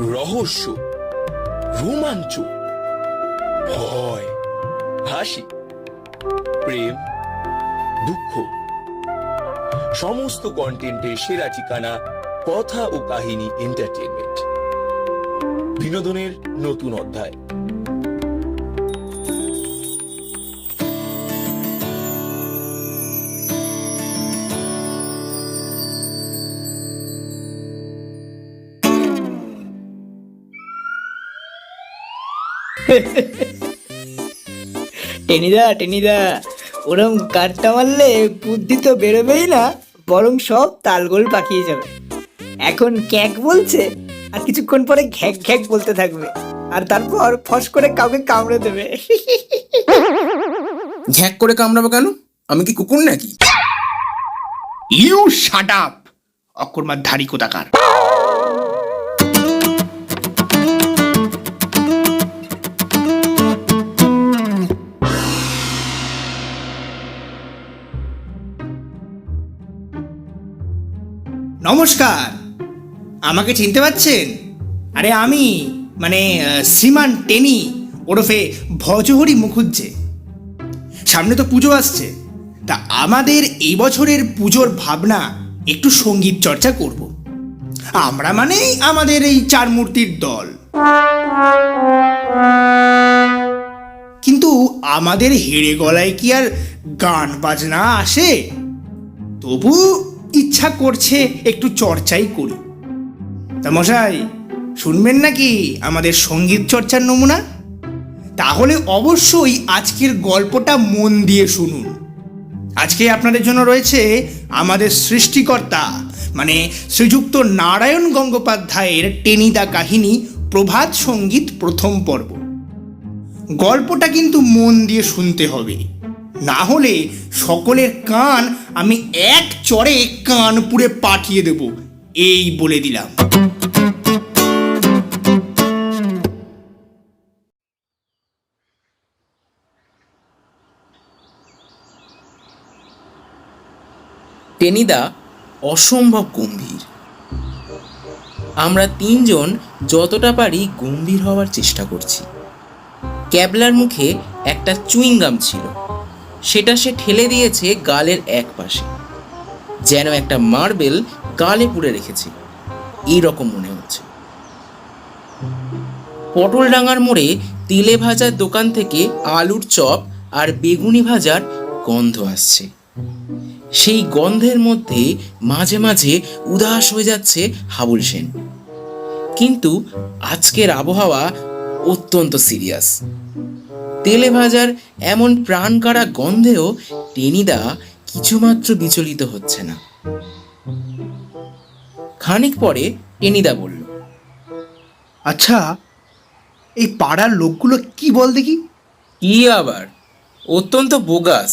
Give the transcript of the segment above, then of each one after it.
রহস্য, রোমাঞ্চ, ভয়, হাসি, প্রেম, দুঃখ। সমস্ত কন্টেন্টের সেরা ঠিকানা কথা ও কাহিনী এন্টারটেনমেন্ট বিনোদনের নতুন অধ্যায়। টেনিদা টেনিদা ওরম কাঠটা মারলে বুদ্ধি তো বেরোবেই না বরং সব তালগোল পাকিয়ে যাবে। এখন ক্যাক বলছে আর কিছুক্ষণ পরে ঘ্যাক ঘ্যাক বলতে থাকবে আর তারপর ফস করে কাউকে কামড়ে দেবে। ঝ্যাক করে কামড়াবো কেন? আমি কি কুকুর নাকি? ইউ শাট আপ অকর্মার ধারি কোথাকার? নমস্কার। আমাকে চিনতে পারছেন আরে আমি মানে শ্রীমান টেনি ওরফে ভজহরি মুখুজ্জে। সামনে তো পুজো আসছে। তা আমাদের এই বছরের পুজোর ভাবনা একটু সংগীত চর্চা করব। আমরা মানেই আমাদের এই চার মূর্তির দল। কিন্তু আমাদের হেড়ে গলায় কি আর গান বাজনা আসে? তবু ইচ্ছা করছে একটু চর্চাই করি তা মশাই, শুনবেন নাকি আমাদের সংগীত চর্চার নমুনা? তাহলে অবশ্যই আজকের গল্পটা মন দিয়ে শুনুন। আজকে আপনাদের জন্য রয়েছে আমাদের সৃষ্টিকর্তা মানে শ্রীযুক্ত নারায়ণ গঙ্গোপাধ্যায়ের টেনিদা কাহিনী প্রভাত সংগীত প্রথম পর্ব। গল্পটা কিন্তু মন দিয়ে শুনতে হবে। না হলে সকলের কান আমি এক চড়ে কান কানপুরে পাঠিয়ে দেব। এই বলে দিলাম। টেনিদা অসম্ভব গম্ভীর। আমরা তিনজন যতটা পারি গম্ভীর হওয়ার চেষ্টা করছি। ক্যাবলার মুখে একটা চুইংগাম ছিল। সেটা সে ঠেলে দিয়েছে গালের এক পাশে। যেন একটা মার্বেল গালে পুড়ে রেখেছে। এই রকম মনে হচ্ছে। পটল ডাঙার মোড়ে তেলে ভাজার দোকান থেকে আলুর চপ আর বেগুনি ভাজার গন্ধ আসছে। সেই গন্ধের মধ্যে মাঝে মাঝে উদাস হয়ে যাচ্ছে হাবুল সেন। কিন্তু আজকের আবহাওয়া অত্যন্ত সিরিয়াস। তেলে ভাজার এমন প্রাণকাড়া গন্ধেও টেনিদা কিছুমাত্র বিচলিত হচ্ছে না। খানিক পরে টেনিদা বলল আচ্ছা এই পাড়ার লোকগুলো কি বল দেখি? কি আবার? অত্যন্ত বোগাস।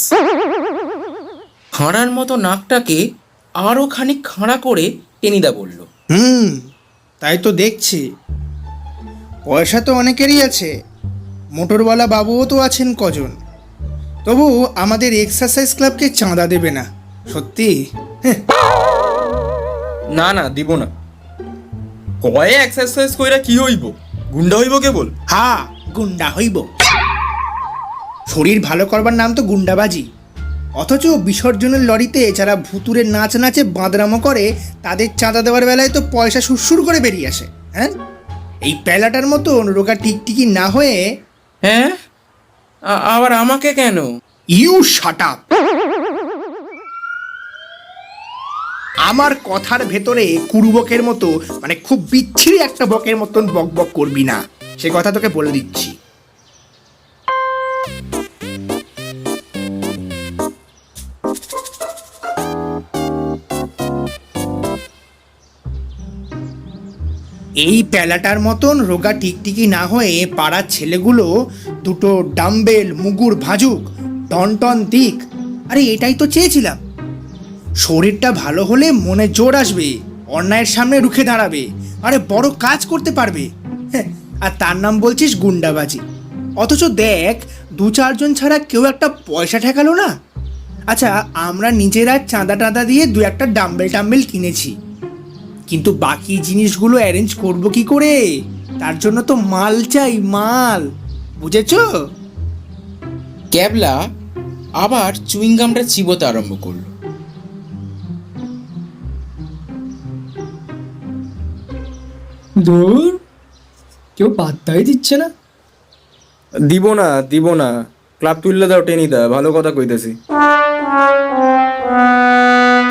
খাঁড়ার মতো নাকটাকে আরও খানিক খাঁড়া করে টেনিদা বলল হুম তাই তো দেখছি। পয়সা তো অনেকেরই আছে। মোটরওয়ালা বাবুও তো আছেন কজন। তবু আমাদের এক্সারসাইজ ক্লাবকে চাঁদা দেবে না সত্যি? হ্যাঁ। না না দিব না। কয়ে এক্সারসাইজ কইরা কি হইব? গুন্ডা হইব কেবল? হা গুন্ডা হইব। শরীর ভালো করবার নাম তো গুন্ডাবাজি। অথচ বিসর্জনের লরিতে যারা ভুতুরের নাচ নাচে বাঁদরামো করে তাদের চাঁদা দেওয়ার বেলায় তো পয়সা সুরসুর করে বেরিয়ে আসে হ্যাঁ? এই প্যালাটার মতন রোগা টিকটিকি না হয়ে হ্যাঁ? আবার আমাকে কেন? ইউ শাট আপ আমার কথার ভেতরে কুরুবকের মতো মানে খুব বিচ্ছিরি একটা বকের মতন বক বক করবি না। সে কথা তোকে বলে দিচ্ছি। এই প্যালাটার মতন রোগা টিকটিকি না হয়ে পাড়ার ছেলেগুলো দুটো ডাম্বেল মুগুর ভাজুক টন দিক। আরে এটাই তো চেয়েছিলাম। শরীরটা ভালো হলে মনে জোর আসবে অন্যায়ের সামনে রুখে দাঁড়াবে আরে বড় কাজ করতে পারবে। হ্যাঁ, আর তার নাম বলছিস গুন্ডাবাজি। অথচ দেখ দু চারজন ছাড়া কেউ একটা পয়সা ঠেকালো না। আচ্ছা আমরা নিজেরা চাঁদা টাঁদা দিয়ে দু একটা ডাম্বেল টাম্বেল কিনেছি। কিন্তু বাকি জিনিসগুলো অ্যারেঞ্জ করব কি করে? তার জন্য তো মাল চাই মাল। বুঝেছ? ক্যাবলা আবার চুইংগামটা চিবোতে আরম্ভ করল। দূর কেউ পাত্তাই দিচ্ছে না। দিব না দিব না। ক্লাব তুললে দাও টেনিদা ভালো কথা কইতেছি।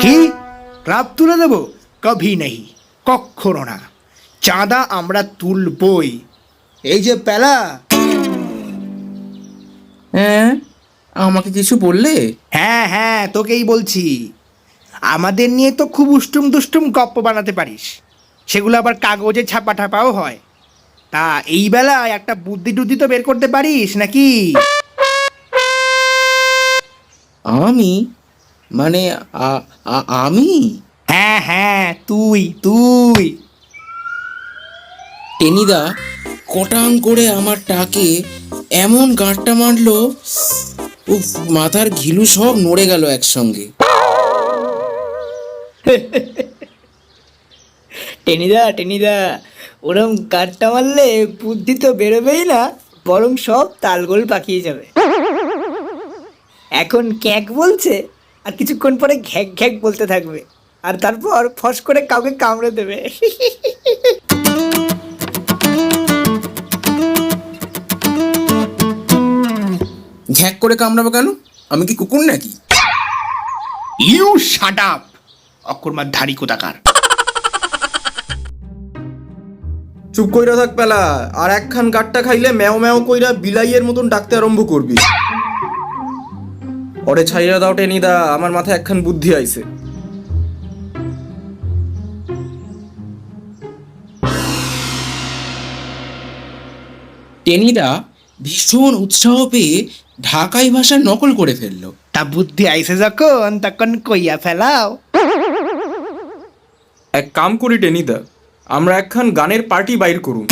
কি? ক্লাব তুলে দেবো? কভি নেই কখনো না। চাঁদা আমরা তুলবই। এই যে পেলা হ্যাঁ? আমাকে কিছু বললে? হ্যাঁ হ্যাঁ তোকেই বলছি। আমাদের নিয়ে তো খুব উষ্টুম দুষ্টুম গপ্প বানাতে পারিস। সেগুলো আবার কাগজে ছাপা ঠাপাও হয়। তা এই বেলায় একটা বুদ্ধি টুদ্ধি তো বের করতে পারিস নাকি? আমি? মানে আমি? হ্যাঁ হ্যাঁ তুই তুই। টেনিদা কটাং করে আমার টাকে এমন গাঁটটা মারলো, উফ, মাথার ঘিলু সব নড়ে গেল একসঙ্গে। টেনিদা টেনিদা, ওরম গাঁটটা মারলে বুদ্ধি তো বেরোবেই না, বরং সব তালগোল পাকিয়ে যাবে। এখন ক্যাক বলছে, আর কিছুক্ষণ পরে ঘ্যাক ঘ্যাক বলতে থাকবে, আর তারপর ফস করে কাউকে কামড়ে দেবে। ঘ্যাক করে কামড়াবো কেন? আমি কি কুকুর নাকি? ইউ শাট আপ অকর্মার ধারি কোথাকার? চুপ কইরা থাক পেলা আর একখান গাট্টা খাইলে ম্যাও ম্যাও কইরা বিলাইয়ের মতন ডাকতে আরম্ভ করবি। ওরে ছাইরা দাও টেনিদা আমার মাথায় একখান বুদ্ধি আইছে। টেনিদা ভীষণ উৎসাহ পেয়ে ঢাকাই ভাষা নকল করে ফেলল তা বুদ্ধি আইসে যখন তখন কইয়া ফেলাও এক কাম করি টেনিদা আমরা একখান গানের পার্টি বাইর করুম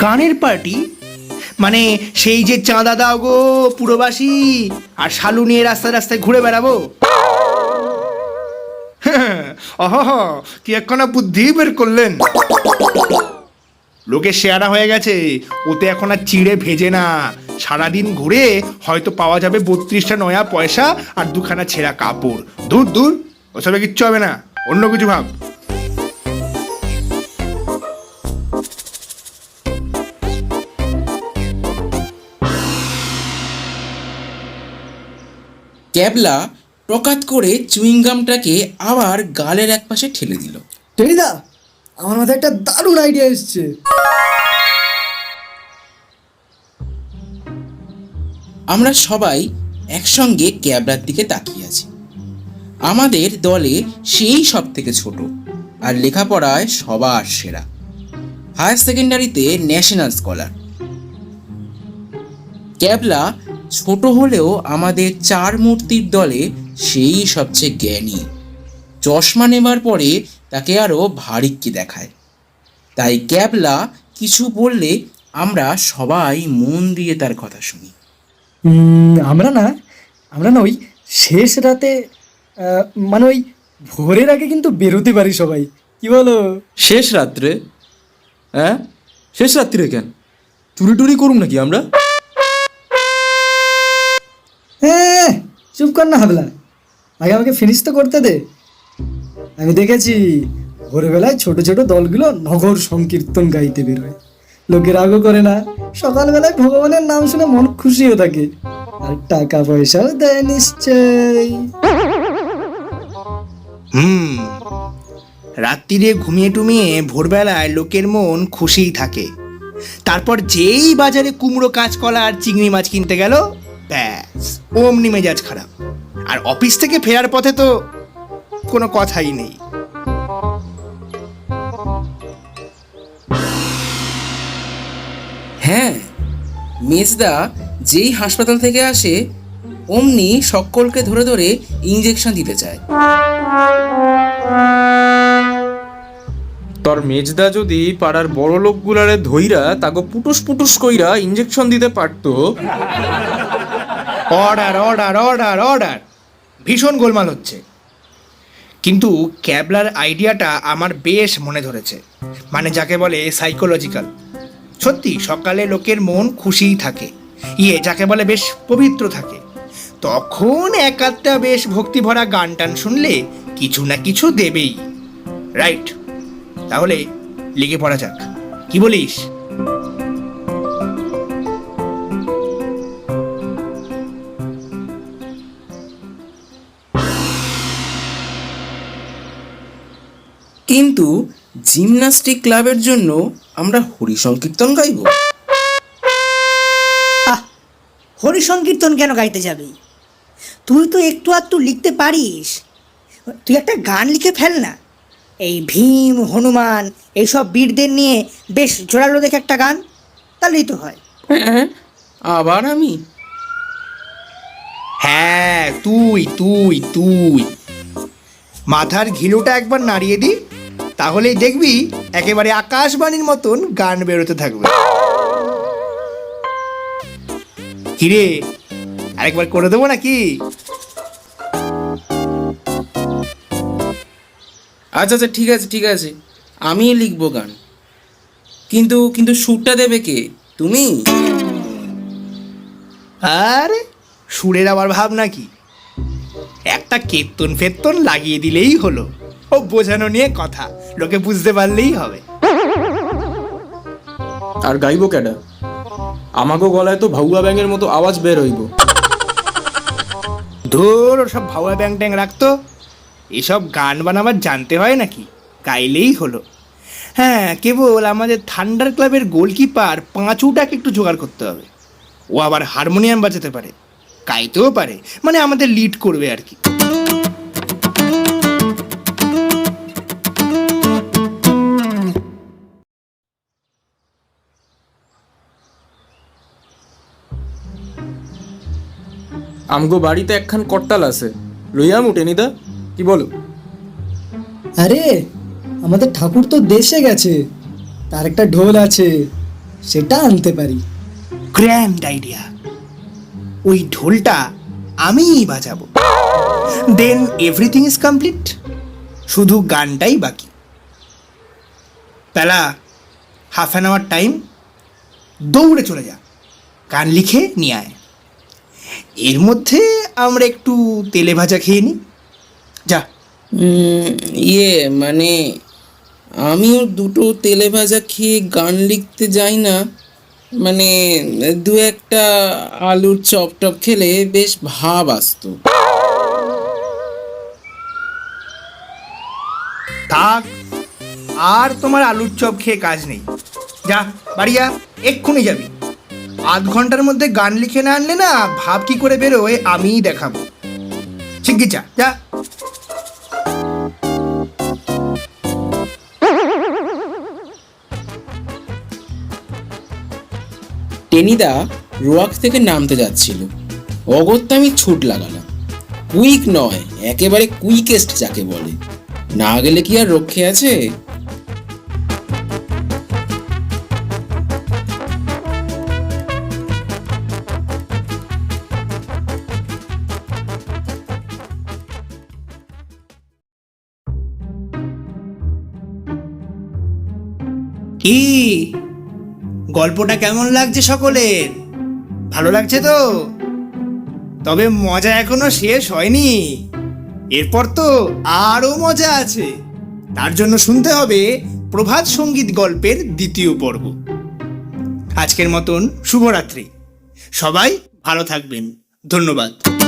গানের পার্টি মানে সেই যে চাঁদা দাও গো পুরবাসী আর শালু নিয়ে রাস্তায় রাস্তায় ঘুরে বেড়াবো অহ কি একখানা বুদ্ধি বের করলেন লোকে শেয়ারা হয়ে গেছে। ওতে এখন আর চিড়ে ভেজে না। সারাদিন ঘুরে হয়তো পাওয়া যাবে বত্রিশটা নয়া পয়সা আর দুখানা ছেঁড়া কাপড়। দূর দূর ওসবে কিচ্ছু হবে না। অন্য কিছু ভাব। ক্যাবলা প্রকাত করে চুইংগামটাকে আবার গালের একপাশে ঠেলে দিল। টেনিদা আমার মাথায় একটা দারুণ আইডিয়া এসছে। আমরা সবাই একসঙ্গে ক্যাবলার দিকে তাকিয়ে আছি। আমাদের দলে সেই সব থেকে ছোট আর লেখাপড়ায় সবার সেরা। হায়ার সেকেন্ডারিতে ন্যাশনাল স্কলার। ক্যাবলা ছোট হলেও আমাদের চার মূর্তির দলে সেই সবচেয়ে জ্ঞানী। চশমা নেবার পরে তাকে আরও ভারিক্কি দেখায়। তাই ক্যাবলা কিছু বললে আমরা সবাই মন দিয়ে তার কথা শুনি। আমরা না আমরা না ওই শেষ রাতে মানে ওই ভোরের আগে কিন্তু বেরোতে পারি সবাই। কি বলো? শেষ রাত্রে? হ্যাঁ শেষ রাত্রিরে কেন? চুরি টুরি করুম নাকি আমরা? হ্যাঁ চুপ কর না হাবলা। আগে আমাকে ফিনিশ তো করতে দে। আমি দেখেছি, ভোরবেলায় ছোট ছোট দলগুলো নগর সংকীর্তন গাইতে বেরোয়। লোকে রাগও করে না, সকালবেলায় ভগবানের নাম শুনে মন খুশিও থাকে। আর টাকা পয়সাও দেয় নিশ্চয় হুম রাত্রিরে ঘুমিয়ে টুমিয়ে ভোরবেলায় লোকের মন খুশিই থাকে। তারপর যেই বাজারে কুমড়ো, কাঁচকলা আর চিংড়ি মাছ কিনতে গেল, ব্যাস, অমনি মেজাজ খারাপ। আর অফিস থেকে ফেরার পথে তো কোনো কথাই নেই। হ্যাঁ মেজদা যেই হাসপাতাল থেকে আসে অমনি সকলকে ধরে ধরে ইঞ্জেকশন দিতে চায়। তোর মেজদা যদি পাড়ার বড় লোকগুলারে ধইরা তাকে পুটুস পুটুস কইরা ইঞ্জেকশন দিতে পারতো। অর্ডার অর্ডার অর্ডার অর্ডার ভীষণ গোলমাল হচ্ছে। কিন্তু ক্যাবলার আইডিয়াটা আমার বেশ মনে ধরেছে। মানে যাকে বলে সাইকোলজিক্যাল সত্যি, সকালে লোকের মন খুশিই থাকে। ইয়ে যাকে বলে বেশ পবিত্র থাকে। তখন এক আধটা বেশ ভক্তিভরা গান টান শুনলে কিছু না কিছু দেবেই। রাইট তাহলে লিখে পড়া যাক। কি বলিস? কিন্তু জিমনাস্টিক ক্লাবের জন্য আমরা হরি সংকীর্তন গাইব। আহ হরি সংকীর্তন কেন গাইতে যাবি? তুই তো একটু আধটু লিখতে পারিস। তুই একটা গান লিখে ফেল না। এই ভীম হনুমান এইসব বীরদের নিয়ে বেশ জোরালো দেখে একটা গান তাহলেই তো হয়। হ্যাঁ আবার আমি? হ্যাঁ তুই তুই তুই। মাথার ঘিলুটা একবার নাড়িয়ে দি। তাহলেই দেখবি একেবারে আকাশবাণীর মতন গান বেরোতে থাকবে। কিরে আরেকবার করে দেবো নাকি? আচ্ছা আচ্ছা ঠিক আছে ঠিক আছে। আমিই লিখব গান। কিন্তু কিন্তু সুরটা দেবে কে? তুমি? আরে সুরের আবার ভাব নাকি একটা কীর্তন ফেত্তন লাগিয়ে দিলেই হলো। ও বোঝানো নিয়ে কথা। লোকে বুঝতে পারলেই হবে। আর গাইবো ক্যাডা আমাগো গলায় তো ভাউয়া ব্যাঙের মতো আওয়াজ বের হইব। ধর সব ভাউয়া ব্যাং ট্যাং রাখতো এসব গান বানাবার জানতে হয় নাকি? গাইলেই হলো। হ্যাঁ কেবল আমাদের থান্ডার ক্লাবের গোলকিপার পাঁচুটাকে একটু জোগাড় করতে হবে। ও আবার হারমোনিয়াম বাজাতে পারে। গাইতেও পারে। মানে আমাদের লিড করবে আর কি। আমগো বাড়িতে একখান কট্টাল আছে। লইয়াম উঠেনিদা কি বলো? আরে আমাদের ঠাকুর তো দেশে গেছে তার একটা ঢোল আছে সেটা আনতে পারি। গ্র্যান্ড আইডিয়া ওই ঢোলটা আমিই বাজাবো। দেন এভরিথিং ইজ কমপ্লিট শুধু গানটাই বাকি। পেলা হাফ অ্যান আওয়ার টাইম দৌড়ে চলে যা। গান লিখে নিয়ে আয়। এর মধ্যে আমরা একটু তেলে ভাজা খেয়ে নিই। যা। ইয়ে মানে আমিও দুটো তেলে ভাজা খেয়ে গান লিখতে যাই না। মানে দু একটা আলুর চপ টপ খেলে বেশ ভাব আসতো। থাক আর তোমার আলুর চপ খেয়ে কাজ নেই। যা বাড়ি যা এক্ষুনি যাবি। আধ ঘণ্টার মধ্যে গান লিখে না আনলে না ভাব কি করে বেরোয় আমিই দেখাবো। শিগগির যা যা। টেনিদা রোয়াক থেকে নামতে যাচ্ছিল। অগত্যা আমি ছুট লাগালাম। কুইক নয়, একেবারে কুইকেস্ট যাকে বলে। না গেলে কি আর রক্ষে আছে? কি? গল্পটা কেমন লাগছে সকলের? ভালো লাগছে তো? তবে মজা এখনও শেষ হয়নি। এরপর তো আরও মজা আছে। তার জন্য শুনতে হবে প্রভাত সংগীত গল্পের দ্বিতীয় পর্ব। আজকের মতন শুভরাত্রি। সবাই ভালো থাকবেন। ধন্যবাদ।